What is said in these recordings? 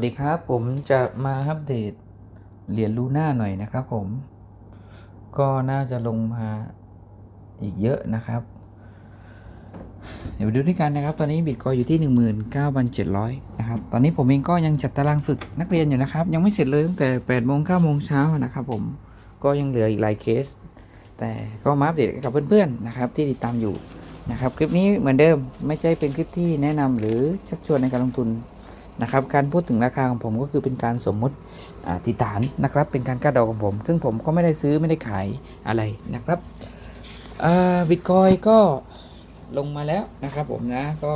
วัสดีครับผมจะมาอัปเดตเหรียญลูน่าหน่อยนะครับผม ก็น่าจะลงมาอีกเยอะนะครับ เดี๋ยวไปดูด้วยกันนะครับ ตอนนี้บิตคอยอยู่ที่ 19,700 นะครับ ตอนนี้ผมเองก็ยังจัดตารางฝึกนักเรียนอยู่นะครับ ยังไม่เสร็จเลยตั้งแต่8โมง9โมงเช้านะครับผมก็ยังเหลืออีกหลายเคส แต่ก็มาอัปเดตกับเพื่อนๆนะครับ ที่ติดตามอยู่นะครับ คลิปนี้เหมือนเดิมไม่ใช่เป็นคลิปที่แนะนำหรือชักชวนในการลงทุน นะครับการพูดถึงราคาของผมก็คือเป็นการสมมุติติฐานนะครับ เป็นการคาดเดาของผม ซึ่งผมก็ไม่ได้ซื้อไม่ได้ขายอะไรนะครับบิตคอยก็ลงมาแล้วนะครับผมนะก็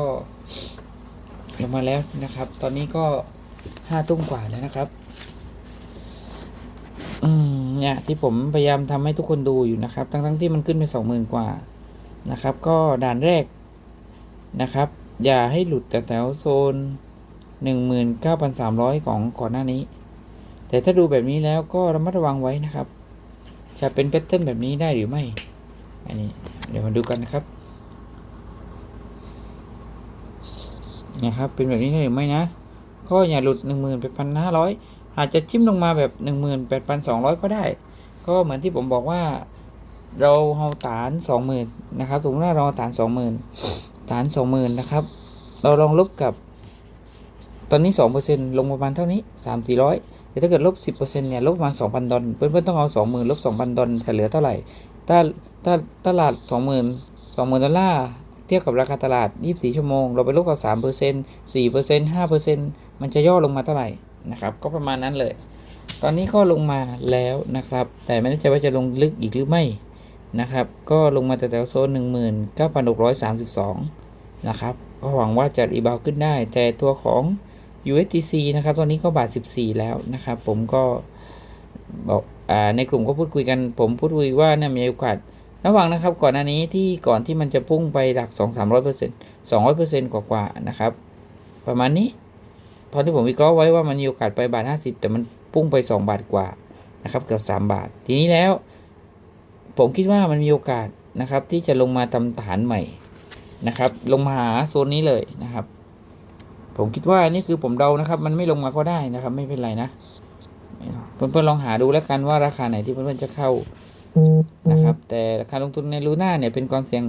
ลงมาแล้วนะครับ ตอนนี้ก็ห้าตุ้มกว่าแล้วนะครับอืมเนี่ยที่ผมพยายามทำให้ทุกคนดูอยู่นะครับทั้งทั้งๆที่มันขึ้นไปสองหมื่นกว่านะครับ ก็ด่านแรกนะครับ อย่าให้หลุดแต่แถวโซน 19,300 ของก่อนหน้านี้ แต่ถ้าดูแบบนี้แล้วก็ระมัดระวังไว้นะครับ จะเป็นแพทเทิร์นแบบนี้ได้หรือไม่ อันนี้เดี๋ยวมาดูกันนะครับนะครับ เป็นแบบนี้ได้หรือไม่นะ ก็อย่าหลุด 18,500 อาจจะจิ้มลงมาแบบ 18,200 ก็ได้ ก็เหมือนที่ผมบอกว่าเราเอาฐาน 20,000 นะครับ สมมติว่าเราเอาฐาน 20,000 ฐาน 20,000 นะครับ เราลองลบกับ ตอนนี้ 2%ลงประมาณเท่านี้ 3 400แต่ถ้าเกิดลบ 10%เนี่ย ลบประมาณ 2,000 ดอลเพื่อนๆต้องเอา 20,000 ลบ 2,000 ดอลจะเหลือเท่าไหร่ ถ้าถ้าตลาด 20,000 20,000 ดอลลาร์ เทียบกับราคาตลาด 24 ชั่วโมง เราไปลบกับ 3% 4% 5%มันจะย่อลงมาเท่าไหร่นะครับ ก็ประมาณนั้นเลย ตอนนี้ก็ลงมาแล้วนะครับ แต่ไม่แน่ใจว่าจะลงลึกอีกหรือไม่นะครับ ก็ลงมาแต่แถวโซน 19,632 นะครับก็หวังว่าจะรีบาวขึ้นได้ แต่ตัวของ USDC นะครับตอนนี้ก็บาท 14 แล้วนะครับ ผมก็บอกอ่าในกลุ่มก็พูดคุยกัน ผมพูดคุยว่าเนี่ยมีโอกาสระหว่างนะครับ ก่อนหน้านี้ที่ก่อนที่มันจะพุ่งไปหลัก 2 3 0 0เปอร์เซ็นต์200เปอร์เซ็นต์กว่าๆนะครับ ประมาณนี้ ตอนที่ผมวิเคราะห์ไว้ว่ามันมีโอกาสไปบาท 50 แต่มันพุ่งไป 2 บาทกว่านะครับเกือบ3 บาท ทีนี้แล้ว ผมคิดว่ามันมีโอกาสนะครับ ที่จะลงมาทำฐานใหม่นะครับ ลงมาหาโซนนี้เลยนะครับ ผมคิดว่านี่คือผมเดานะครับ มันไม่ลงมาก็ได้นะครับ ไม่เป็นไรนะเพื่อนๆลองหาดูแล้วกันว่าราคาไหนที่เพื่อนๆจะเข้านะครับ แต่ราคาลงทุนในลูน่าเนี่ยเป็นความเสี่ยง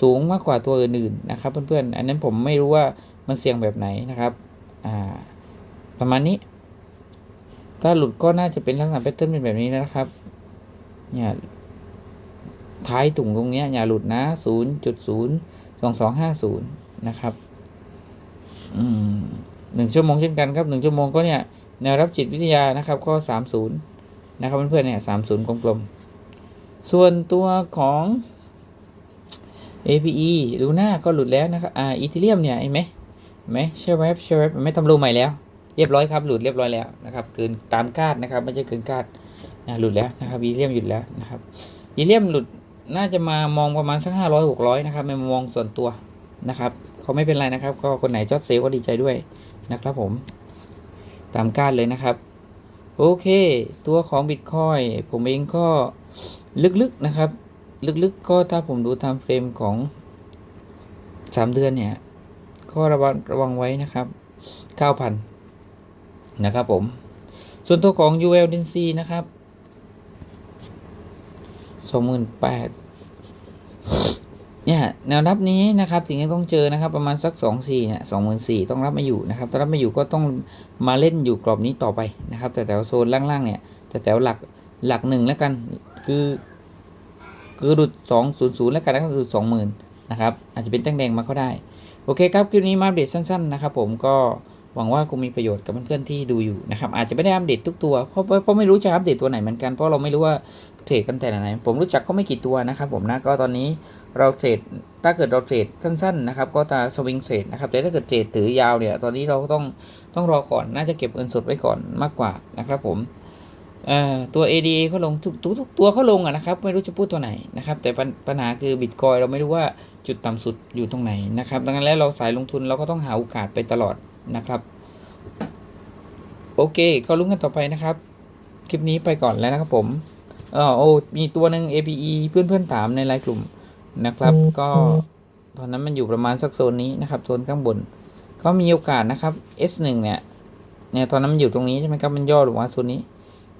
สูงมากกว่าตัวอื่นๆนะครับ เพื่อนๆ อันนั้นผมไม่รู้ว่ามันเสี่ยงแบบไหนนะครับ อ่า ประมาณนี้ ถ้าหลุดก็น่าจะเป็นลักษณะแพทเทิร์นเป็นแบบนี้นะครับ เนี่ยท้ายถุงตรงเนี้ยอย่าหลุดนะศูนย์จุดศูนย์สองสองห้าศูนย์นะครับ หนึ่งชั่วโมงเช่นกันครับหนึ่งชั่วโมงก็เนี่ยแนวรับจิตวิทยานะครับก็สามศูนย์นะครับเพื่อนๆเนี่ยสามศูนย์กลมๆส่วนตัวของ APE ลูน่าก็หลุดแล้วนะครับอ่าอีเทเรียมเนี่ยเห็นไหมไหมเชฟเวฟเชฟเวฟไม่ทำรูใหม่แล้ว เรียบร้อยครับหลุดเรียบร้อยแล้วนะครับเกินตามคาดนะครับไม่ใช่เกินคาดนะหลุดแล้วนะครับอีเทเรียมหยุดแล้วนะครับอีเทเรียมหลุดน่าจะมามองประมาณสักห้าร้อยหกร้อยนะครับไม่มมองส่วนตัวนะครับ เขาไม่เป็นไรนะครับ ก็คนไหนจอดเซลก็ดีใจด้วยนะครับผม ตามคาดเลยนะครับ โอเค ตัวของ Bitcoin ผมเองก็ลึกๆนะครับ ลึกๆก็ถ้าผมดูตามเฟรมของ 3 เดือนเนี่ย ก็ระวังระวังไว้นะครับ 9,000 นะครับผม ส่วนตัวของ ULDC นะครับ 28,000 เนี่ยแนวรับนี้นะครับสิ่งที่ต้องเจอนะครับประมาณสัก2 4เนี่ย24,000ต้องรับม่อยู่นะครับถ้ารับม่อยู่ก็ต้องมาเล่นอยู่กรอบนี้ต่อไปนะครับ แต่แถวโซนล่างๆเนี่ยแต่แถวหลักหลักหนึ่งแล้วกันคือคือดุด200 แล้วกันแล้วก็คือ20,000นะครับอาจจะเป็นตั้งแดงมาก็ได้ โอเคครับคลิปนี้มาอัปเดตสั้นๆนะครับผมก็หวังว่าคงมีประโยชน์กับเพื่อนๆที่ดูอยู่นะครับอาจจะไม่ได้อัปเดตทุกตัวเพราะเพราะไม่รู้จะอัปเดตตัวไหนเหมือนกันเพราะเราไม่รู้ว่า เทรดกันแต่ไหนผมรู้จักก็ไม่กี่ตัวนะครับผมนะก็ตอนนี้เราเทรดถ้าเกิดเราเทรดสั้นๆนะครับก็จะสวิงเทรดนะครับแต่ถ้าเกิดเทรดถือยาวเนี่ยตอนนี้เราต้องต้องรอก่อนน่าจะเก็บเงินสดไว้ก่อนมากกว่านะครับผมเอ่อตัว ADA เขาลงทุกทุกตัวเขาลงอะนะครับไม่รู้จะพูดตัวไหนนะครับแต่ปัญหาคือบิตคอยเราไม่รู้ว่าจุดต่ำสุดอยู่ตรงไหนนะครับดังนั้นแล้วเราสายลงทุนเราก็ต้องหาโอกาสไปตลอดนะครับ โอเค ก็ลุ้นกันต่อไปนะครับ คลิปนี้ไปก่อนแล้วนะครับผม เออโอ้มีตัวหนึ่ง APE เพื่อนๆถามในไลน์กลุ่มนะครับ ก็ตอนนั้นมันอยู่ประมาณสักโซนนี้นะครับโซนข้างบน ก็มีโอกาสนะครับ S1 เนี่ยเนี่ยตอนนั้นมันอยู่ตรงนี้ใช่ไหมครับมันย่อลงมาโซนนี้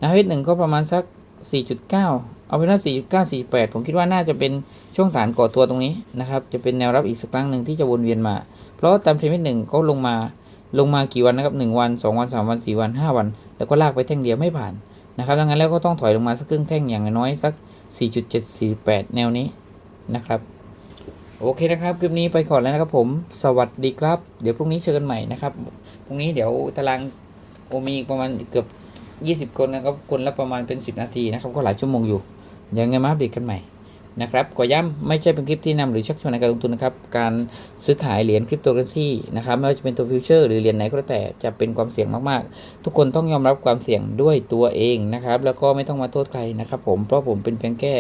นะเวทหนึ่งก็ประมาณสัก 4.9 เอาเป็นว่า 4.9 48 ผมคิดว่าน่าจะเป็นช่วงฐานก่อตัวตรงนี้นะครับ จะเป็นแนวรับอีกสักครั้งหนึ่งที่จะวนเวียนมา เพราะตามเทรนด์หนึ่งเขาลงมาลงมากี่วันนะครับ 1 วัน 2 วัน 3 วัน 4 วัน 5 วัน แล้วก็ลากไปแท่งเดียวไม่ผ่าน นะครับดังนั้นแล้วก็ต้องถอยลงมาสักครึ่งแท่งอย่างน้อยสัก 4.748 แนวนี้นะครับ โอเคนะครับ คลิปนี้ไปก่อนแล้วนะครับผม สวัสดีครับ เดี๋ยวพรุ่งนี้เจอกันใหม่นะครับ พรุ่งนี้เดี๋ยวตารางโอมีประมาณเกือบ 20 คนนะครับ คนละประมาณเป็น 10 นาทีนะครับ ก็หลายชั่วโมงอยู่ ยังไงมาอัปเดตกันใหม่ นะครับขอย้ำไม่ใช่เป็นคลิปที่นำหรือชักชวนในการลงทุนนะครับ การซื้อขายเหรียญคริปโตเคอเรนซีนะครับไม่ว่าจะเป็นตัวฟิวเจอร์หรือเหรียญไหนก็แล้วแต่จะเป็นความเสี่ยงมากๆ ทุกคนต้องยอมรับความเสี่ยงด้วยตัวเองนะครับ แล้วก็ไม่ต้องมาโทษใครนะครับ ผมเพราะผมเป็นเพียงแค่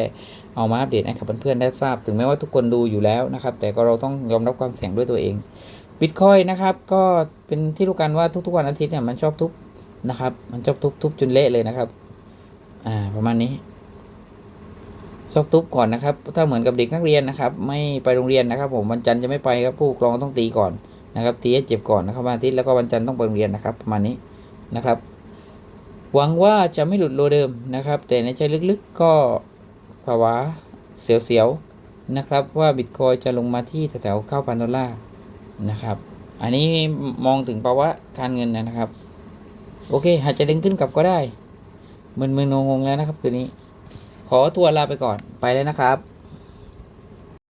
เอามาอัปเดตให้กับเพื่อนๆได้ทราบ ถึงแม้ว่าทุกคนดูอยู่แล้วนะครับ แต่ก็เราต้องยอมรับความเสี่ยงด้วยตัวเองบิตคอยนะครับก็เป็นที่รู้กันว่าทุกๆวันอาทิตย์เนี่ยมันชอบทุบนะครับ มันชอบทุบทุบจนเละเลยนะครับ อ่าประมาณนี้ ชอบทุบก่อนนะครับ ถ้าเหมือนกับเด็กนักเรียนนะครับ ไม่ไปโรงเรียนนะครับ ผมวันจันทร์จะไม่ไปครับผู้ปกครองต้องตีก่อนนะครับตีให้เจ็บก่อนนะครับวันอาทิตย์แล้วก็วันจันทร์ต้องไปโรงเรียนนะครับประมาณนี้นะครับ หวังว่าจะไม่หลุดโลเดิมนะครับ แต่ในใจลึกๆก็ภาวะเสียวๆนะครับ ว่าบิตคอยจะลงมาที่แถวๆ9,000ดอลลาร์นะครับ อันนี้มองถึงภาวะการเงินนะครับ โอเคอาจจะดึงขึ้นกลับก็ได้มึนๆงงๆแล้วนะครับคืนนี้ ขอตัวลาไปก่อนไปแล้วนะครับ